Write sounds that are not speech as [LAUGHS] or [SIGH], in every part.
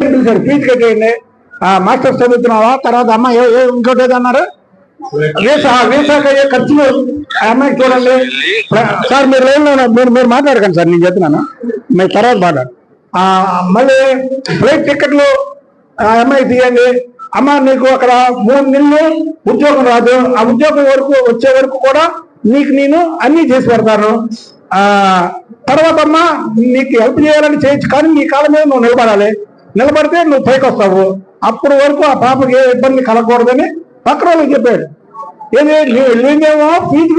Sir fee కట్టేయండి ఆ, masters చదువుతున్నావా తర్వాత అమ్మ ఏ- ఇంకోటి ఏదన్నారు అన్నారు? వీసా ఖర్చులు ఆ చూడండి. సార్ మీరు లైన్ మీరు మీరు మాట్లాడకండి సార్ నేను చెప్తున్నాను. మీరు తర్వాత మాట్లాడు మళ్ళీ ఫ్లైట్ టికెట్లు అమ్మాయి తీయండి అమ్మ నీకు అక్కడ మూడు నెలలు ఉద్యోగం రాదు. ఆ ఉద్యోగం వరకు వచ్చే వరకు కూడా నీకు నేను అన్ని చేసి పెడతాను. తర్వాత అమ్మ నీకు హెల్ప్ చేయాలని చేయొచ్చు కానీ నీ కాలం మీద నువ్వు నిలబడాలి. నిలబడితే నువ్వు పైకి వస్తావు అప్పటి వరకు ఆ పాపకి ఏ ఇబ్బంది కలగకూడదని పక్క వాళ్ళకి చెప్పాడు. నేనేమో నీ- నువ్వేమో ఫీజు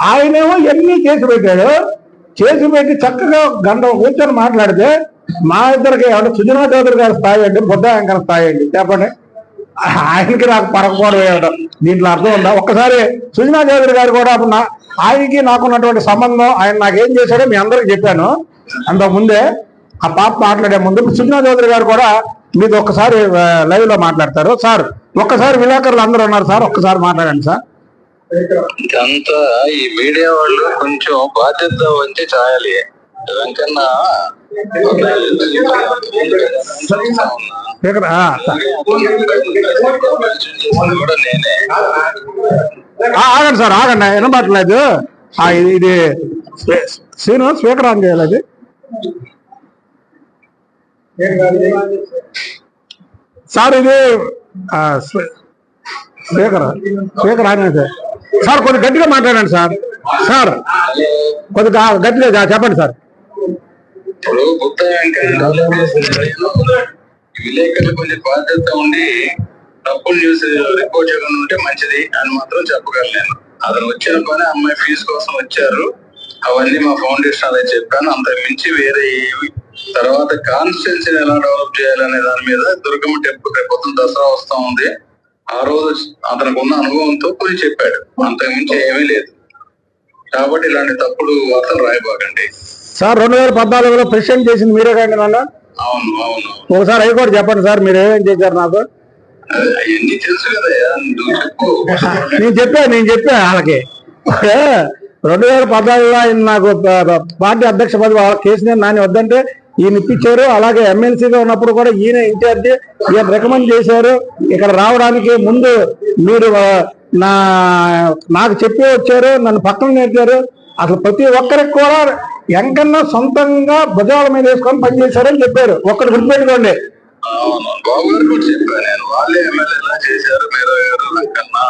ఆయనేమో ఎన్ని చేసి పెట్టాడు చేసి పెట్టి చక్కగా గంట కూర్చొని మాట్లాడితే మా ఇద్దరికి ఎవరు సుజనా చౌదరి గారి స్థాయి అండి బుద్ధ స్థాయి అండి. చెప్పండి. ఆయనకి నాకు పరకపోవడం ఏమిటో దీంట్లో అర్థం ఉందా? ఒక్కసారి సుజనా చౌదరి గారు కూడా నా ఆయనకి నాకున్నటువంటి సంబంధం ఆయన నాకు ఏం చేశాడో మీ అందరికి చెప్పాను. అంతకు ముందే ఆ పాప మాట్లాడే ముందు సుజనా చౌదరి గారు కూడా మీతో ఒక్కసారి లైవ్లో మాట్లాడతారు. సార్ ఒక్కసారి విలేకరులు అందరూ ఉన్నారు. సార్ ఒక్కసారి మాట్లాడండి సార్. ఇదంతా ఈ మీడియా వాళ్ళు కొంచెం బాధ్యత వచ్చి చాయాలి. వెంకన్న ఆగండి సార్ ఆగండి. వినబట్టలేదు ఇది ఆన్ చేయాలి అది. సార్ ఇది ఆ, spea- speaker speaker on sir sir కొంచెం గట్టిగా మాట్లాడండి సార్. సార్ కొద్దిగా గట్టిగా చ- చెప్పండి సార్. ఇప్పుడు గుప్త వెంకన్న విలేకరులు కొంచెం బాధ్యత ఉండి తప్పుడు న్యూస్ రిపోర్ట్ చేయడం ఉంటే మంచిది అని మాత్రం చెప్పగలను అతను వచ్చిన పని అమ్మాయి ఫీజు కోసం వచ్చారు. అవన్నీ మా ఫౌండేషన్ అదే చెప్పాను. అంత మించి వేరే ఏవి తర్వాత కాన్స్టిట్యున్సీని ఎలా డెవలప్ చేయాలనే దాని మీద దుర్గమ్మ టెంపుల్ రేపు దసరా వస్తా ఉంది. ఆ రోజు అతనికి ఉన్న అనుభవంతో కొన్ని చెప్పాడు. అంతకు మించి ఏమీ లేదు. కాబట్టి ఇలాంటి తప్పుడు వార్తలు రాయబాకండి. సార్ రెండు వేల పద్నాలుగులో ప్రెసిడెంట్ చేసింది మీరే కండి నన్ను? అవును అవును ఒకసారి హైకోర్టు చెప్పండి సార్ మీరు ఏమేం చేశారు నాకు? అవన్నీ తెలుసు కదా [LAUGHS] నేను చెప్పా నేను చెప్పా వాళ్ళకి. రెండు వేల పద్నాలుగులో ఆయన నాకు పార్టీ అధ్యక్ష పదవి వాళ్ళ కేసీఆర్ నాని వద్దంటే ఈయన ఇప్పించారు. అలాగే ఎమ్మెల్సీగా ఉన్నప్పుడు కూడా ఈయన ఇన్ఛార్జి ఈయన రికమెండ్ చేశారు. ఇక్కడ రావడానికి ముందు మీరు నా నాకు చెప్పి వచ్చారు నన్ను పక్కన నేర్చారు అసలు ప్రతి ఒక్కరికి కూడా ఎంకన్నా సొంతంగా భుజాల మీద వేసుకొని పనిచేశారని చెప్పారు. ఒక్కటి గుర్తుపెట్టుకోండి. మీరు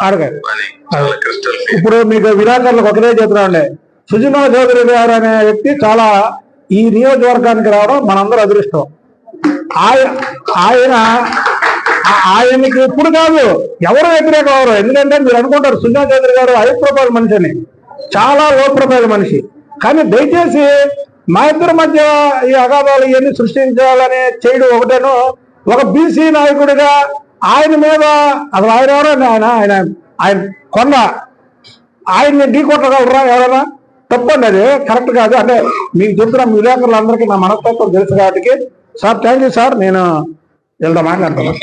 అడగండి. ఇప్పుడు మీకు విలేకరులకు ఒకటే చెప్తున్నాండి సుజనా చౌదరి గారు అనే వ్యక్తి చాలా ఈ నియోజకవర్గానికి రావడం మనందరూ అదృష్టం. ఆయన ఆయన ఆయనకి ఇప్పుడు కాదు ఎవరు వ్యతిరేకం అవరు. ఎందుకంటే మీరు అనుకుంటారు సుజనా చౌదరి గారు హై ప్రొఫైల్ మనిషి అని చాలా లో ప్రొఫైల్ మనిషి. కానీ దయచేసి మా ఇద్దరి మధ్య ఈ అగాధాలు ఇవన్నీ సృష్టించాలని చేయడం ఒకటేను ఒక బీసీ నాయకుడిగా ఆయన మీద అసలు ఆయన ఎవరైనా ఆయన? ఆయన ఆయన కొండ. ఆయన్ని ఢీ కొట్టగలరా ఎవరైనా తప్పండి అది కరెక్ట్ కాదు. అంటే మీకు చెప్తున్న మీ విలేకరులందరికీ నా మనస్తత్వం తెలుసు కాబట్టి. Sir thank you sir. నేను వీళ్ళతో మాట్లాడతాను.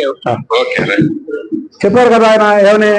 చెప్పారు కదా ఆయన ఏమని?